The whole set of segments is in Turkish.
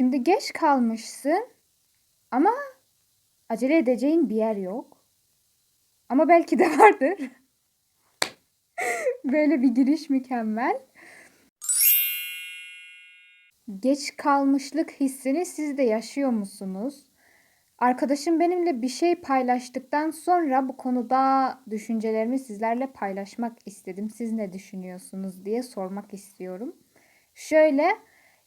Şimdi geç kalmışsın ama acele edeceğin bir yer yok. Ama belki de vardır. Böyle bir giriş mükemmel. Geç kalmışlık hissini siz de yaşıyor musunuz? Arkadaşım benimle bir şey paylaştıktan sonra bu konuda düşüncelerimi sizlerle paylaşmak istedim. Siz ne düşünüyorsunuz diye sormak istiyorum. Şöyle,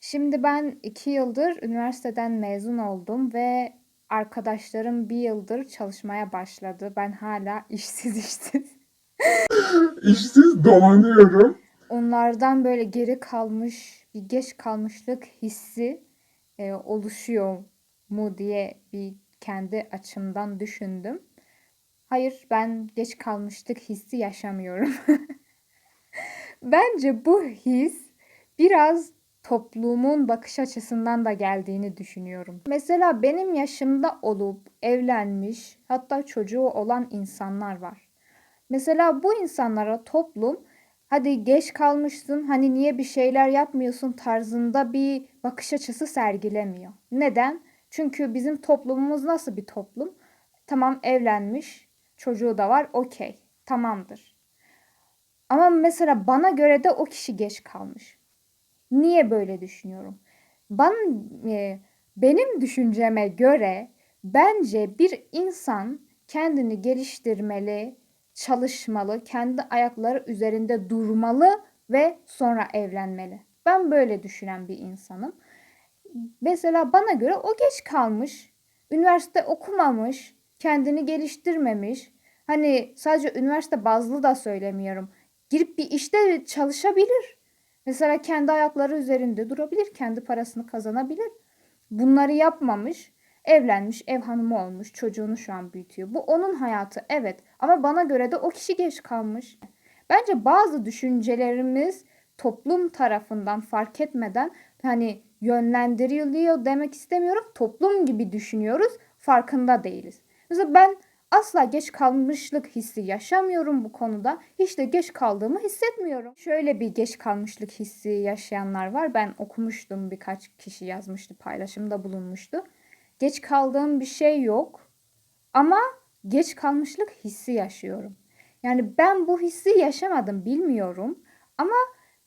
şimdi ben iki yıldır üniversiteden mezun oldum ve arkadaşlarım bir yıldır çalışmaya başladı. Ben hala işsiz işsiz. İşsiz dolanıyorum. Onlardan böyle geri kalmış, bir geç kalmışlık hissi e, oluşuyor mu diye bir kendi açımdan düşündüm. Hayır, ben geç kalmışlık hissi yaşamıyorum. Bence bu his biraz toplumun bakış açısından da geldiğini düşünüyorum. Mesela benim yaşımda olup evlenmiş, hatta çocuğu olan insanlar var. Mesela bu insanlara toplum hadi geç kalmışsın hani niye bir şeyler yapmıyorsun tarzında bir bakış açısı sergilemiyor. Neden? Çünkü bizim toplumumuz nasıl bir toplum? Tamam evlenmiş, çocuğu da var, okey, tamamdır. Ama mesela bana göre de o kişi geç kalmış. Niye böyle düşünüyorum? Ben e, benim düşünceme göre bence bir insan kendini geliştirmeli, çalışmalı, kendi ayakları üzerinde durmalı ve sonra evlenmeli. Ben böyle düşünen bir insanım. Mesela bana göre o geç kalmış. Üniversite okumamış, kendini geliştirmemiş. Hani sadece üniversite bazlı da söylemiyorum. Girip bir işte çalışabilir. Mesela kendi ayakları üzerinde durabilir, kendi parasını kazanabilir. Bunları yapmamış, evlenmiş, ev hanımı olmuş, çocuğunu şu an büyütüyor. Bu onun hayatı, evet. Ama bana göre de o kişi geç kalmış. Bence bazı düşüncelerimiz toplum tarafından fark etmeden hani yönlendiriliyor demek istemiyorum. Toplum gibi düşünüyoruz, farkında değiliz. Mesela ben asla geç kalmışlık hissi yaşamıyorum bu konuda. Hiç de geç kaldığımı hissetmiyorum. Şöyle bir geç kalmışlık hissi yaşayanlar var. Ben okumuştum birkaç kişi yazmıştı, paylaşımda bulunmuştu. Geç kaldığım bir şey yok. Ama geç kalmışlık hissi yaşıyorum. Yani ben bu hissi yaşamadım bilmiyorum. Ama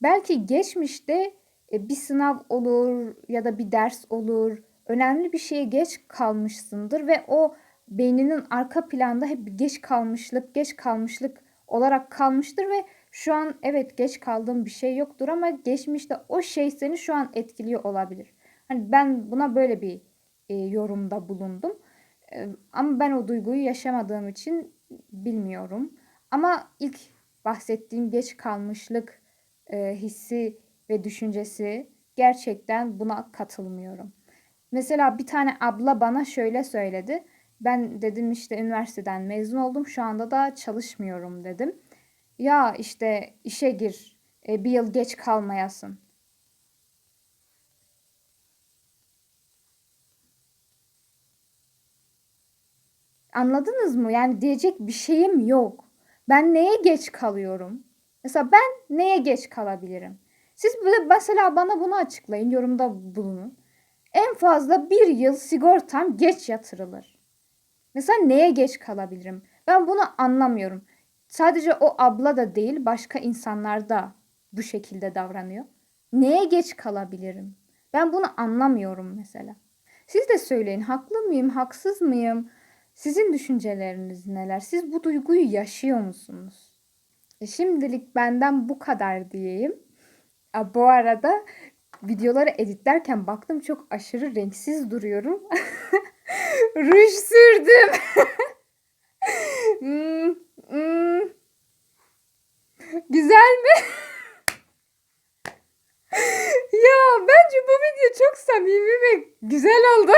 belki geçmişte e, bir sınav olur ya da bir ders olur. Önemli bir şeye geç kalmışsındır ve o beyninin arka planda hep geç kalmışlık, geç kalmışlık olarak kalmıştır ve şu an evet geç kaldığım bir şey yoktur ama geçmişte o şey seni şu an etkiliyor olabilir. Hani ben buna böyle bir e, yorumda bulundum. E, ama ben o duyguyu yaşamadığım için bilmiyorum. Ama ilk bahsettiğim geç kalmışlık e, hissi ve düşüncesi gerçekten buna katılmıyorum. Mesela bir tane abla bana şöyle söyledi. Ben dedim işte üniversiteden mezun oldum. Şu anda da çalışmıyorum dedim. Ya işte işe gir. E, bir yıl geç kalmayasın. Anladınız mı? Yani diyecek bir şeyim yok. Ben neye geç kalıyorum? Mesela ben neye geç kalabilirim? Siz mesela bana bunu açıklayın, yorumda bulunun. En fazla bir yıl sigortam geç yatırılır. Mesela neye geç kalabilirim? Ben bunu anlamıyorum. Sadece o abla da değil, başka insanlar da bu şekilde davranıyor. Neye geç kalabilirim? Ben bunu anlamıyorum mesela. Siz de söyleyin, haklı mıyım, haksız mıyım? Sizin düşünceleriniz neler? Siz bu duyguyu yaşıyor musunuz? E şimdilik benden bu kadar diyeyim. A, bu arada videoları editlerken baktım çok aşırı renksiz duruyorum. Ruj sürdüm. hmm, hmm. Güzel mi? ya bence bu video çok samimi ve güzel oldu.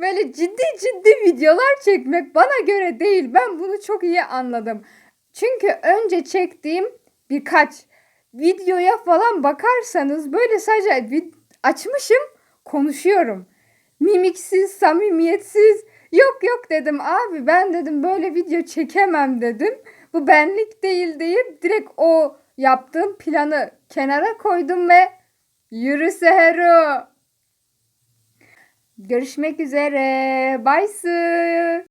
Böyle ciddi ciddi videolar çekmek bana göre değil. Ben bunu çok iyi anladım. Çünkü önce çektiğim birkaç videoya falan bakarsanız böyle sadece açmışım konuşuyorum. Mimiksiz, samimiyetsiz. Yok yok dedim abi ben dedim böyle video çekemem dedim. Bu benlik değil deyip direkt o yaptığım planı kenara koydum ve yürü Seheru Görüşmek üzere. Bye.